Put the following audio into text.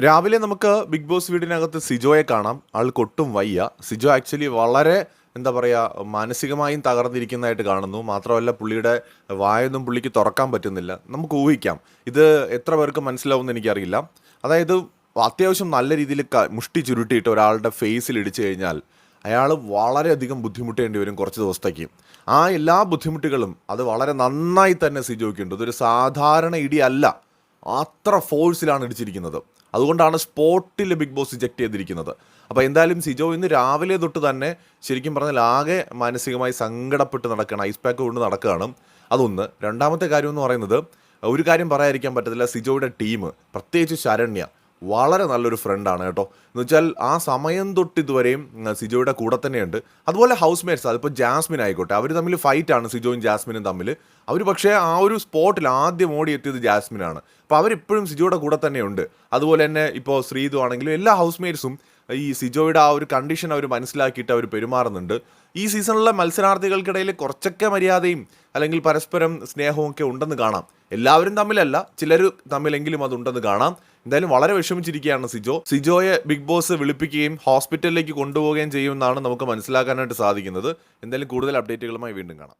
രാവിലെ നമുക്ക് big boss വീടിനകത്ത് സിജോയെ കാണാം. ആൾക്ക് ഒട്ടും വയ്യ. സിജോ ആക്ച്വലി വളരെ എന്താ പറയുക മാനസികമായും തകർന്നിരിക്കുന്നതായിട്ട് കാണുന്നു. മാത്രമല്ല പുള്ളിയുടെ വായൊന്നും പുള്ളിക്ക് തുറക്കാൻ പറ്റുന്നില്ല. നമുക്ക് ഊഹിക്കാം. ഇത് എത്ര പേർക്ക് മനസ്സിലാവുമെന്ന് എനിക്കറിയില്ല. അതായത് അത്യാവശ്യം നല്ല രീതിയിൽ മുഷ്ടി ചുരുട്ടിയിട്ട് ഒരാളുടെ ഫേസിൽ ഇടിച്ചു കഴിഞ്ഞാൽ അയാൾ വളരെയധികം ബുദ്ധിമുട്ടേണ്ടി വരും കുറച്ച് ദിവസത്തേക്ക്. ആ എല്ലാ ബുദ്ധിമുട്ടുകളും അത് വളരെ നന്നായി തന്നെ സിജോയ്ക്കുണ്ട്. ഇതൊരു സാധാരണ ഇടിയല്ല. അത്ര ഫോഴ്സിലാണ് ഇടിച്ചിരിക്കുന്നത്. അതുകൊണ്ടാണ് സ്പോട്ടിൽ ബിഗ് ബോസ് ഇജക്ട് ചെയ്തിരിക്കുന്നത്. അപ്പോൾ എന്തായാലും സിജോ ഇന്ന് രാവിലെ തൊട്ട് തന്നെ ശരിക്കും പറഞ്ഞാൽ ആകെ മാനസികമായി സങ്കടപ്പെട്ട് നടക്കുകയാണ്. ഐസ് പാക്ക് കൊണ്ട് നടക്കുകയാണ്. അതൊന്ന്. രണ്ടാമത്തെ കാര്യം എന്ന് പറയുന്നത് ഒരു കാര്യം പറയാതിരിക്കാൻ പറ്റത്തില്ല സിജോയുടെ ടീം പ്രത്യേകിച്ച് ശരണ്യ വളരെ നല്ലൊരു ഫ്രണ്ടാണ് കേട്ടോ. എന്ന് വെച്ചാൽ ആ സമയം തൊട്ട് ഇതുവരെയും സിജോയുടെ കൂടെ തന്നെയുണ്ട്. അതുപോലെ ഹൗസ് മേറ്റ്സ് അതിപ്പോൾ ജാസ്മിൻ ആയിക്കോട്ടെ. അവർ തമ്മിൽ ഫൈറ്റാണ് സിജോയും ജാസ്മിനും തമ്മിൽ അവർ പക്ഷേ ആ ഒരു സ്പോട്ടിൽ ആദ്യം ഓടിയെത്തിയത് ജാസ്മിനാണ്. അപ്പോൾ അവരിപ്പോഴും സിജോയുടെ കൂടെ തന്നെയുണ്ട്. അതുപോലെ തന്നെ ഇപ്പോൾ ശ്രീതു ആണെങ്കിലും എല്ലാ ഹൗസ് മേറ്റ്സും ഈ സിജോയുടെ ആ ഒരു കണ്ടീഷൻ അവർ മനസ്സിലാക്കിയിട്ട് അവർ പെരുമാറുന്നുണ്ട്. ഈ സീസണിലെ മത്സരാർത്ഥികൾക്കിടയിൽ കുറച്ചൊക്കെ മര്യാദയും അല്ലെങ്കിൽ പരസ്പരം സ്നേഹവും ഒക്കെ ഉണ്ടെന്ന് കാണാം. എല്ലാവരും തമ്മിലല്ല ചിലർ തമ്മിലെങ്കിലും അതുണ്ടെന്ന് കാണാം. എന്തായാലും വളരെ വിഷമിച്ചിരിക്കുകയാണ് സിജോ. സിജോയെ ബിഗ് ബോസ് വിളിപ്പിക്കുകയും ഹോസ്പിറ്റലിലേക്ക് കൊണ്ടുപോവുകയും ചെയ്യുമെന്നാണ് നമുക്ക് മനസ്സിലാക്കാനായിട്ട് സാധിക്കുന്നത്. എന്തായാലും കൂടുതൽ അപ്ഡേറ്റുകളുമായി വീണ്ടും കാണാം.